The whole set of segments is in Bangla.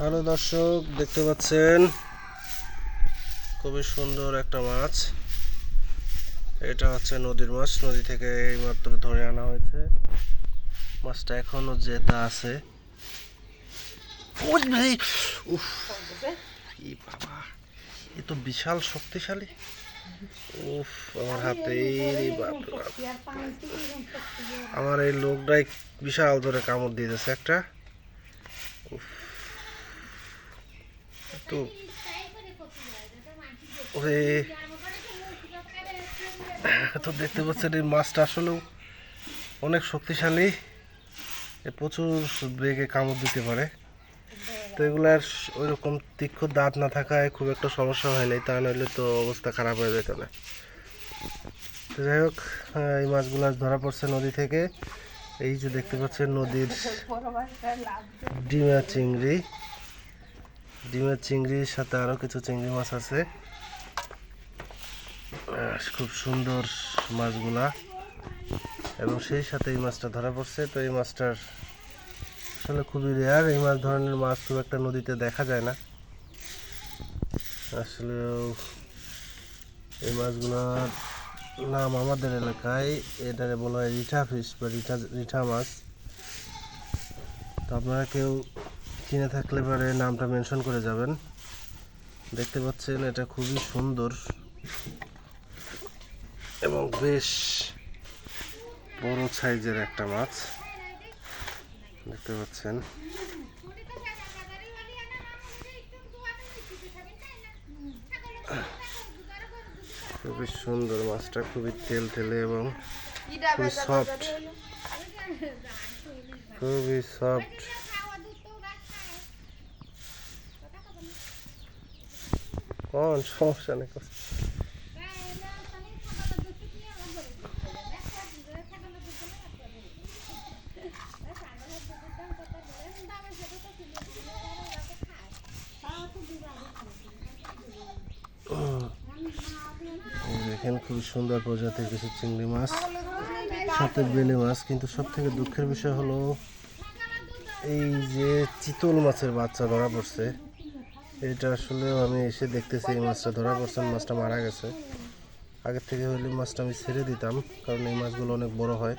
হ্যালো দর্শক দেখতে পাচ্ছেন? খুবই সুন্দর একটা মাছ। এটা হচ্ছে নদীর মাছ। নদী থেকে এইমাত্র ধরে আনা হয়েছে। মাছটা এখনও জেতা আছে। উফ, কি বাবা এ তো বিশাল শক্তিশালী। উফ আমার হাতে এই। আমার এই লোকটাই বিশাল ধরে কামড় দিয়ে দিয়েছে একটা। তো ওরে তো দেখতে পাচ্ছেন এই মাছটা আসলেও অনেক শক্তিশালী। এ প্রচুর বেগে কামড় দিতে পারে। তো এগুলার ওই রকম তীক্ষ্ণ দাঁত না থাকায় খুব একটা সমস্যা হয় নাই তা নইলে তো অবস্থা খারাপ হয়ে যেত না তো যাই হোক এই মাছগুলো ধরা পড়ছে নদী থেকে। এই যে দেখতে পাচ্ছেন নদীর ডিমা চিংড়ি। ডিমের চিংড়ির সাথে আরও কিছু চিংড়ি মাছ আছে। খুব সুন্দর মাছগুলা। এবং সেই সাথে এই মাছটা ধরা পড়ছে। তো এই মাছটার আসলে খুবই রেয়ার এই মাছ ধরনের মাছ খুব একটা নদীতে দেখা যায় না। আসলে এই মাছগুলোর নাম আমাদের এলাকায়। এটারে বলা হয় রিঠা ফিশ বা রিঠা রিঠা মাছ। তো আপনারা কেউ কিনে থাকলে পরে নামটা মেনশন করে যাবেন। দেখতে পাচ্ছেন, এটা খুবই সুন্দর। এবং বেশ বড় সাইজের একটা মাছ। দেখতে পাচ্ছেন। খুবই সুন্দর মাছটা, খুবই তেল তেলে এবং খুবই সফট খুবই সফট কোন সমস্যা নেই দেখেন খুবই সুন্দর প্রজাতির কিছু চিংড়ি মাছ সাথে বেলে মাছ, কিন্তু সব থেকে দুঃখের বিষয় হলো এই যে চিতল মাছের বাচ্চা ধরা পড়ছে এটা আসলেও আমি এসে দেখতেছি এই মাছটা ধরা পড়ছে মাছটা মারা গেছে। আগের থেকে হইলে মাছটা আমি ছেড়ে দিতাম, কারণ এই মাছগুলো অনেক বড় হয়।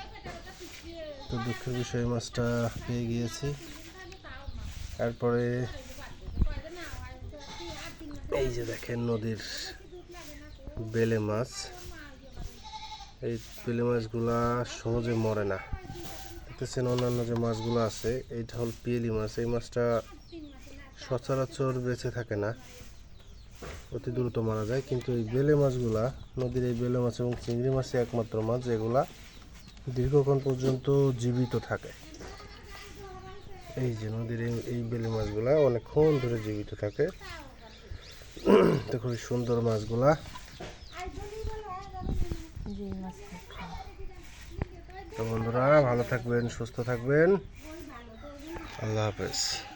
তো দুঃখের বিষয় মাছটা পেয়ে গিয়েছি। তারপরে এই যে দেখেন নদীর বেলে মাছ। এই বেলে মাছগুলা সহজে মরে না। দেখতেছেন অন্যান্য যে মাছগুলো আছে, এইটা হল পিয়েলি মাছ। এই মাছটা সচরাচর বেঁচে থাকে না। অতি দ্রুত মারা যায়। কিন্তু এই বেলে মাছগুলা নদীর এই বেলে মাছ এবং চিংড়ি মাছই একমাত্র মাছ যেগুলা দীর্ঘক্ষণ পর্যন্ত জীবিত থাকে। এই যে নদীর এই- বেলে মাছগুলা অনেকক্ষণ ধরে জীবিত থাকে। তো খুবই সুন্দর মাছগুলা। তো বন্ধুরা ভালো থাকবেন সুস্থ থাকবেন। আল্লাহ হাফেজ।